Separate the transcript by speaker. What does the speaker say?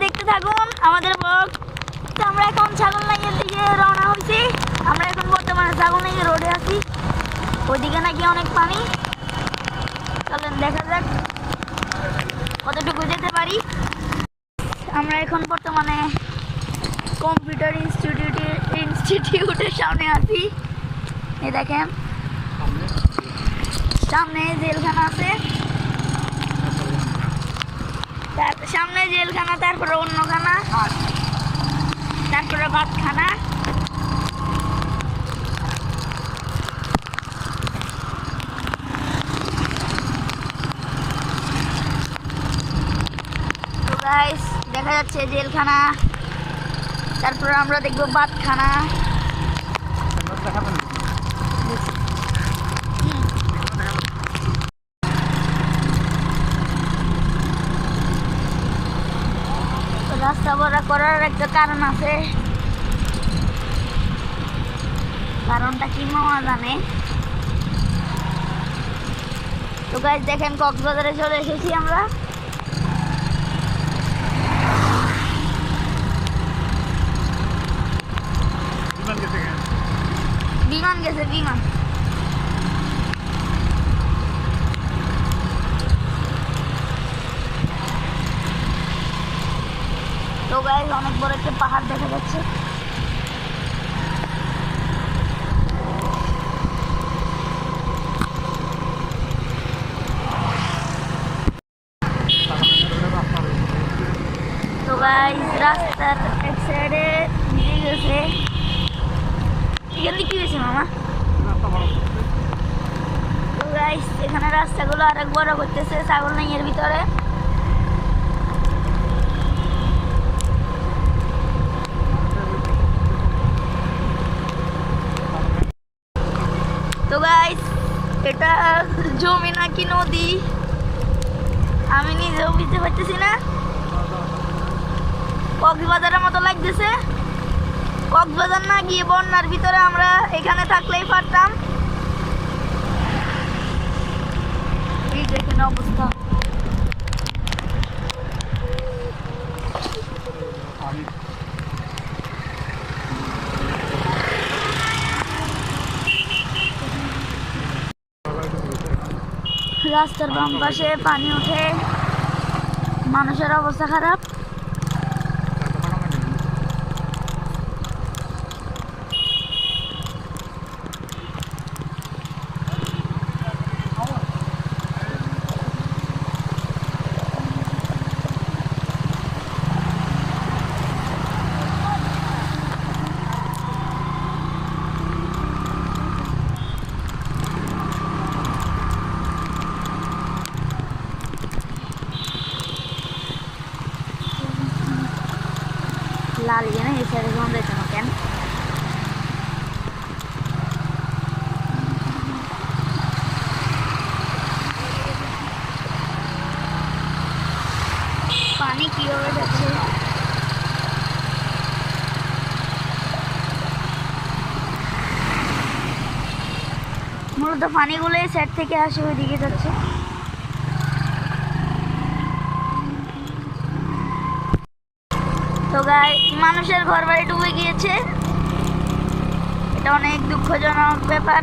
Speaker 1: দেখতে থাকুন আমাদের ব্লগ তো আমরা এখন ছাগল নাইয়ের দিকে রওনা হয়েছি আমরা এখন বর্তমানে ছাগল নাইয়ের রোডে আছি। ওইদিকে নাকি অনেক পানি। চলেন দেখা যাক কতটুকু যেতে পারি। আমরা এখন বর্তমানে কম্পিউটার ইনস্টিটিউটের ইনস্টিটিউটের সামনে আছি। এ দেখেন। সামনে জেলখানা আছে। সামনে জেলখানা তারপরে অন্যখানা তারপরে ভাতখানা। দেখা যাচ্ছে জেলখানা তারপরে আমরা দেখব ভাতখানা। রাস্তা বড় করার একটা কারণ আছে। কারণটা কি মামা জানে? তো গাইজ দেখেন কক্সবাজারে চলে এসেছি আমরা।
Speaker 2: বিমান গেছে
Speaker 1: বিমান। গাইজ অনেক বড় একটা পাহাড় দেখা যাচ্ছে। তো এক গেছে। কি হয়েছে, মামা। তো রাস্তাগুলো আরেক বড় ছাগল নাই এর ভিতরে। গাইস এটা জমি নাকি নদী? আমি নিজেও বুঝতে পারতেছি না। কক্সবাজারের মতো লাগতেছে। কক্সবাজার না গিয়ে বন্যার ভিতরে আমরা এখানে থাকলেই পারতাম। এই দেখেন অবস্থা
Speaker 2: আমি
Speaker 1: রাস্তার বাম পাশে পানি ওঠে। মানুষের অবস্থা খারাপ। গন্ধ হয়েছে না কেন? পানি কীভাবে যাচ্ছে? মূলত পানিগুলো এই সাইড থেকে আসে, ওইদিকে যাচ্ছে। তো গাই মানুষের ঘর বাড়ি ডুবে গিয়েছে। এটা অনেক দুঃখজনক ব্যাপার।